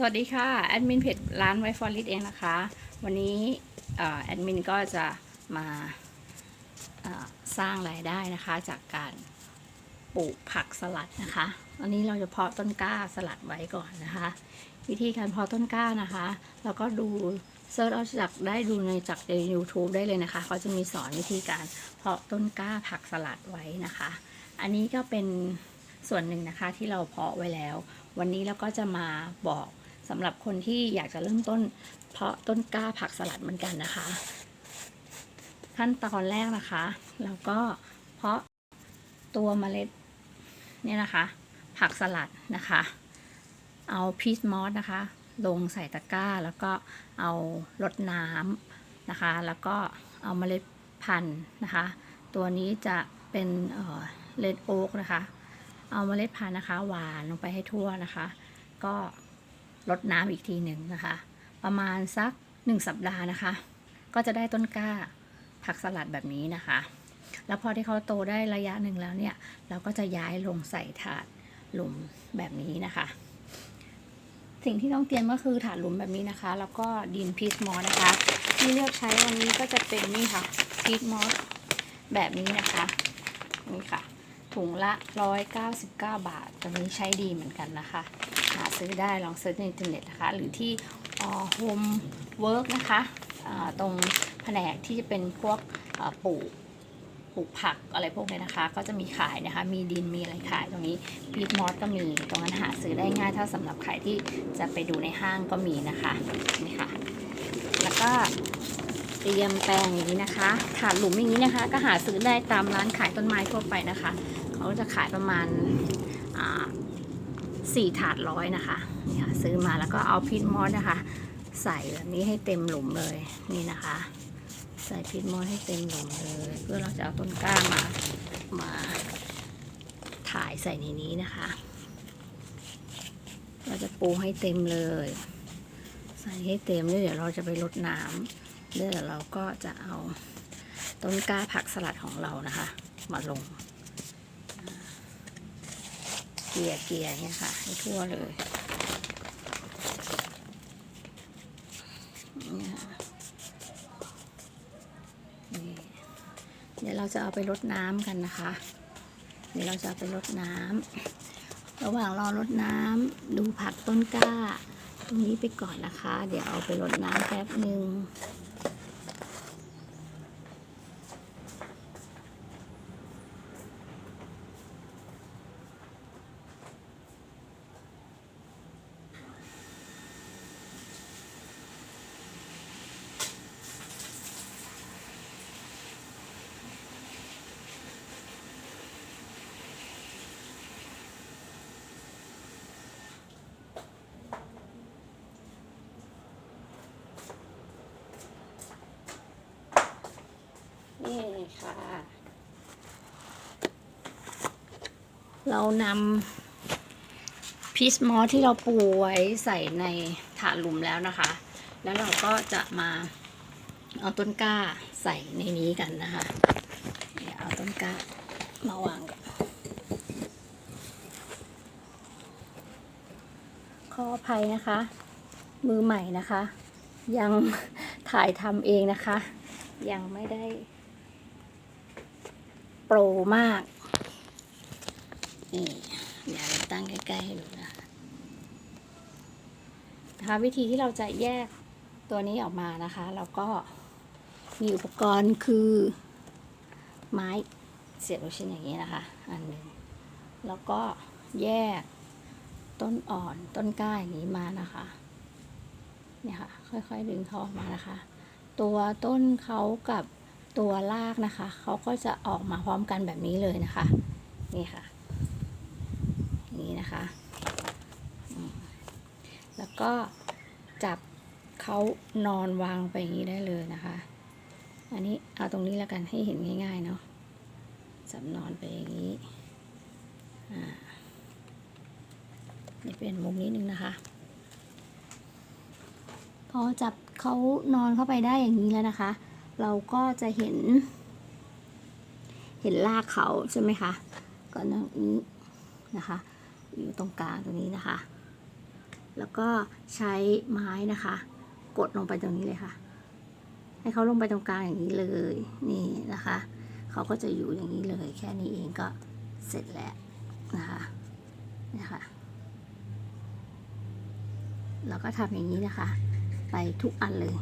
สวัสดีค่ะ แอดมินเพจร้านไวฟอริสเองนะคะ วันนี้แอดมินก็จะมาสร้างรายได้นะคะจากการปลูกผักสลัดนะคะวันนี้เราจะเพาะต้นกล้าสลัดไว้ก่อนนะคะ วิธีการเพาะต้นกล้านะคะเราก็ดูเซิร์ชเอาจากได้ดูในจากใน YouTube ได้เลยนะคะเขาจะมีสอนวิธีการเพาะต้นกล้าผักสลัดไว้นะคะ อันนี้ก็เป็นส่วนหนึ่งนะคะที่เราเพาะไว้แล้ว วันนี้เราก็จะมาบอก สำหรับคนที่อยากจะเริ่มต้น เพาะต้นกล้าผักสลัดเหมือนกันนะคะ ขั้นตอนแรกนะคะเราก็เพาะตัวเมล็ดเนี่ยนะคะ ผักสลัดนะคะ เอาพีชมอสนะคะ ลงใส่ตะกร้าแล้วก็เอารดน้ำนะคะ แล้วก็เอาเมล็ดพันธุ์นะคะ ตัวนี้จะเป็นเลดโอ๊กนะคะ เอาเมล็ดพันธุ์นะคะ หวานลงไปให้ทั่วนะคะ ก็ รดน้ำอีกทีหนึ่งนะคะ ประมาณสักหนึ่งสัปดาห์นะคะ ก็จะได้ต้นกล้าผักสลัดแบบนี้นะคะ แล้วพอที่เขาโตได้ระยะหนึ่งแล้วเนี่ย เราก็จะย้ายลงใส่ถาดหลุมแบบนี้นะคะ สิ่งที่ต้องเตรียมก็คือถาดหลุมแบบนี้นะคะ แล้วก็ดินพีชมอสนะคะ ที่เลือกใช้วันนี้ก็จะเป็นนี่ค่ะพีชมอสแบบนี้นะคะนี่ค่ะ ถุงละ 199 บาท ตัวนี้ใช้ดีเหมือนกันนะคะ หาซื้อได้ลองเซิร์ชในอินเทอร์เน็ตนะคะ หรือที่โฮมเวิร์กนะคะตรงแผนกที่จะเป็นพวกปลูกปลูกผักอะไรพวกนี้นะคะ ก็จะมีขายนะคะ มีดินมีอะไรขายตรงนี้พีทมอสก็มีตรงนั้นหาซื้อได้ง่าย ถ้าสำหรับใครที่จะไปดูในห้างก็มีนะคะนี่ค่ะ แล้วก็เตรียมแปลงอย่างนี้นะคะถาดหลุมอย่างนี้นะคะ ก็หาซื้อได้ตามร้านขายต้นไม้ทั่วไปนะคะ เขาจะขายประมาณ สี่ถาดร้อยนะคะนี่ค่ะซื้อมาแล้วก็เอาพีทมอสนะคะ ใส่แบบนี้ให้เต็มหลุมเลยนี่นะคะ ใส่พีทมอสให้เต็มหลุมเลยเพื่อเราจะเอาต้นกล้ามามาถ่ายใส่ในนี้นะคะ เราจะปูให้เต็มเลย ใส่ให้เต็มแล้วเดี๋ยวเราจะไปรดน้ำเดี๋ยวเราก็จะเอาต้นกล้าผักสลัดของเรานะคะ มาลง ลี่ยเกลี่ยเนี่ยค่ะ ให้ทั่วเลยเนี่ยเดี๋ยวเราจะเอาไปรดน้ำกันนะคะ เดี๋ยวเราจะเอาไปรดน้ำระหว่างรอรดน้ำดูผักต้นกล้า ตรงนี้ไปก่อนนะคะ เดี๋ยวเอาไปรดน้ำแป๊บหนึ่ง นี่ ค่ะ เรานำพีชมอสที่เราปูไว้ใส่ในถาดหลุมแล้วนะคะ แล้วเราก็จะมาเอาต้นกล้าใส่ในนี้กันนะคะเดี๋ยวเอาต้นกล้ามาวางก่อนขออภัยนะคะ มือใหม่นะคะ ยังถ่ายทำเองนะคะ ยังไม่ได้ โปรมาก นี่เดี๋ยวเราตั้งใกล้ๆให้ดูนะคะนะคะวิธีที่เราจะแยกตัวนี้ออกมานะคะ เราก็มีอุปกรณ์คือไม้เสียบลูกชิ้นอย่างนี้นะคะ อันหนึ่งแล้วก็แยกต้นอ่อนต้นกล้าอย่างนี้มานะคะเนี่ยค่ะค่อยๆดึงเขาออกมานะคะ ตัวต้นเขากับ ตัวรากนะคะ เขาก็จะออกมาพร้อมกันแบบนี้เลยนะคะ นี่ค่ะ นี่นะคะ แล้วก็จับเขานอนวางไปอย่างนี้ได้เลยนะคะ อันนี้เอาตรงนี้แล้วกันให้เห็นง่ายๆเนาะจับนอนไปอย่างนี้ อ่านี่เป็นมุมนี้นึงนะคะ พอจับเขานอนเข้าไปได้อย่างนี้แล้วนะคะ เราก็จะเห็น เห็นรากเขาใช่ไหมคะก็นั่งนี้นะคะ อยู่ตรงกลางตรงนี้นะคะ แล้วก็ใช้ไม้นะคะ กดลงไปตรงนี้เลยค่ะ ให้เขาลงไปตรงกลางอย่างนี้เลยนี่นะคะเขาก็จะอยู่อย่างนี้เลย แค่นี้เองก็เสร็จแล้วนะคะนี่ค่ะแล้วก็ทำอย่างนี้นะคะ ไปทุกอันเลย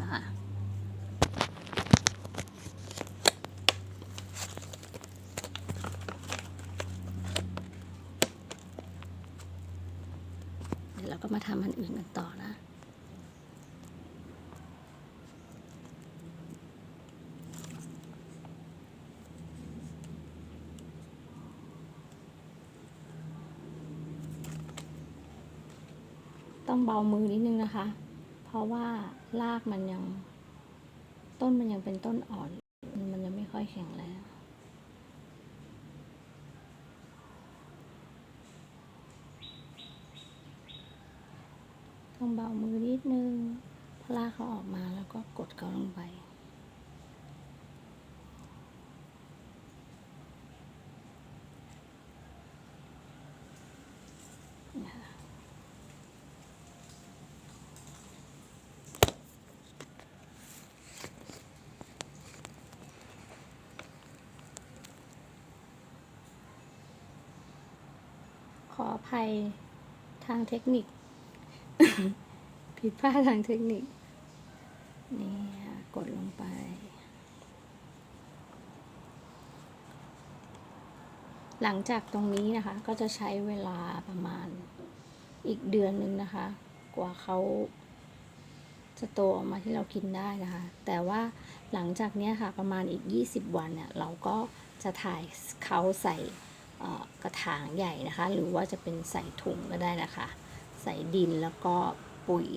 นะคะ เราก็มาทำอันอื่นกันต่อนะต้องเบามือนิดนึงนะคะ เพราะว่ารากมันยัง ต้นมันยังเป็นต้นอ่อน มันยังไม่ค่อยแข็งแรง ต้อ งเบามือนิดนึงพลากเขาออกมาแล้วก็กดเขาลงไป ขออภัยทางเทคนิค ผิดพลาดทางเทคนิค นี่กดลงไป หลังจากตรงนี้นะคะ ก็จะใช้เวลาประมาณอีกเดือนหนึ่งนะคะ กว่าเขาจะโตออกมาที่เรากินได้นะคะ แต่ว่าหลังจากเนี้ยค่ะประมาณอีก 20 วันเนี่ย เราก็จะถ่ายเขาใส่กระถางใหญ่นะคะ หรือว่าจะเป็นใส่ถุงก็ได้นะคะ ใส่ดินแล้วก็ปุ๋ย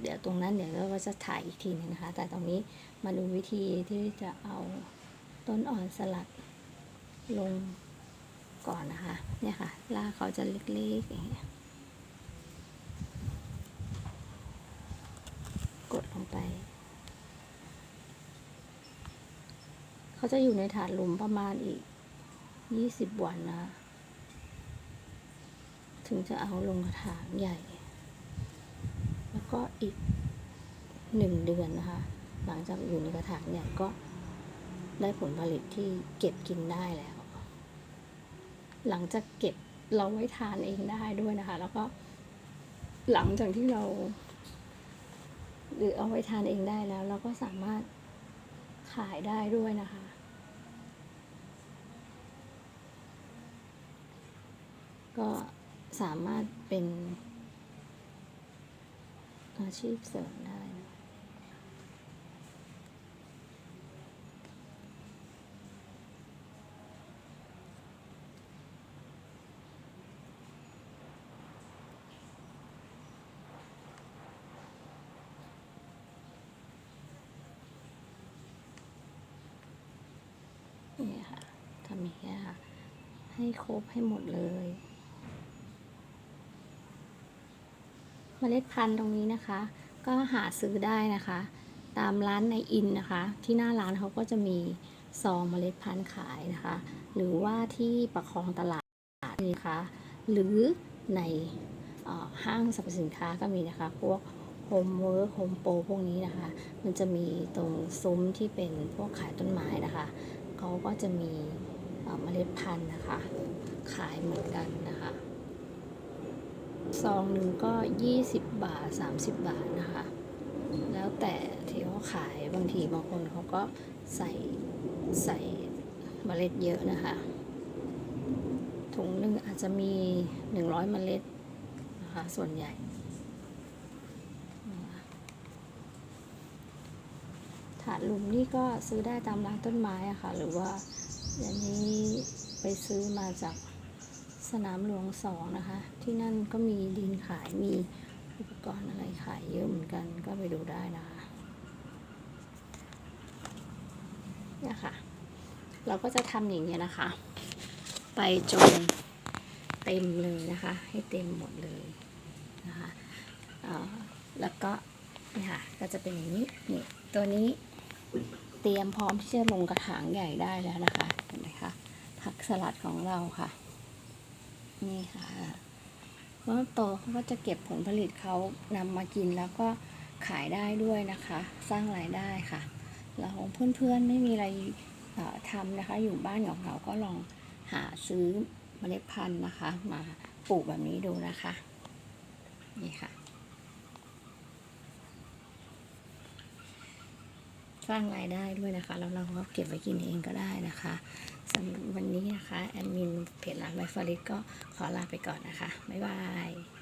เดี๋ยวตรงนั้นเดี๋ยวเราก็จะถ่ายอีกทีนึงนะคะ แต่ตรงนี้มาดูวิธีที่จะเอาต้นอ่อนสลัดลงก่อนนะคะ เนี่ยค่ะรากเขาจะเล็กๆอย่างเงี้ยกดลงไปเขาจะอยู่ในถาดหลุมประมาณอีกยี่สิบวันนะ ถึงจะเอาลงกระถางใหญ่ แล้วก็อีกหนึ่งเดือนนะคะ หลังจากอยู่ในกระถางใหญ่ก็ได้ผลผลิตที่เก็บกินได้แล้ว หลังจากเก็บเราไว้ทานเองได้ด้วยนะคะ แล้วก็หลังจากที่เรา หรือเอาไว้ทานเองได้แล้ว เราก็สามารถขายได้ด้วยนะคะ ก็ สามารถเป็นอาชีพเสริมได้นะนี่ค่ะทำอย่างนี้ค่ะ ให้ครบให้หมดเลย เม ล็ดพันธุ์ตรงนี้นะคะ ก็หาซื้อได้นะคะ ตามร้านในอินนะคะ ที่หน้าร้านเขาก็จะมีซองเมล็ดพันธุ์ขายนะคะ หรือว่าที่ประคองตลาดนะคะ หรือในออห้างสรรพสินค้าก็มีนะคะ พวกโฮมเวิร์กโฮมโปรพวกนี้นะคะ มันจะมีตรงซุ้มที่เป็นพวกขายต้นไม้นะคะ เขาก็จะมีเมล็ดพันธุ์นะคะ ขายเหมือนกันนะคะ ซองหนึ่งก็ 20 บาท 30 บาทนะคะ แล้วแต่ที่เขาขายบางทีบางคนเขาก็ใส่ใส่เมล็ดเยอะนะคะ ถุงหนึ่งอาจจะมี 100 เมล็ดนะคะส่วนใหญ่ ถาดหลุมนี่ก็ซื้อได้ตามร้านต้นไม้อะค่ะ หรือว่าอย่างนี้ไปซื้อมาจาก สนามหลวงสองนะคะ ที่นั่นก็มีดินขายมีอุปกรณ์อะไรขายเยอะเหมือนกันก็ไปดูได้นะคะเนี่ยค่ะ เราก็จะทำอย่างเงี้ยนะคะ ไปจนเต็มเลยนะคะ ให้เต็มหมดเลยนะคะแล้วก็เนี่ยค่ะก็จะเป็นอย่างนี้นี่ตัวนี้เตรียมพร้อมที่จะลงกระถางใหญ่ได้แล้วนะคะเห็นไหมคะผักสลัดของเราค่ะ นี่ค่ะเมื่อโตเขาก็จะเก็บผลผลิตเขานำมากินแล้วก็ขายได้ด้วยนะคะ สร้างรายได้ค่ะ แล้วเพื่อนๆไม่มีอะไรทำนะคะ อยู่บ้านของเราก็ลองหาซื้อเมล็ดพันธุ์นะคะ มาปลูกแบบนี้ดูนะคะ นี่ค่ะ สร้างรายได้ด้วยนะคะ แล้วเราก็เก็บไว้กินเองก็ได้นะคะสำหรับวันนี้นะคะ แอดมินเพจร้านไวฟอริสก็ขอลาไปก่อนนะคะ บ๊ายบาย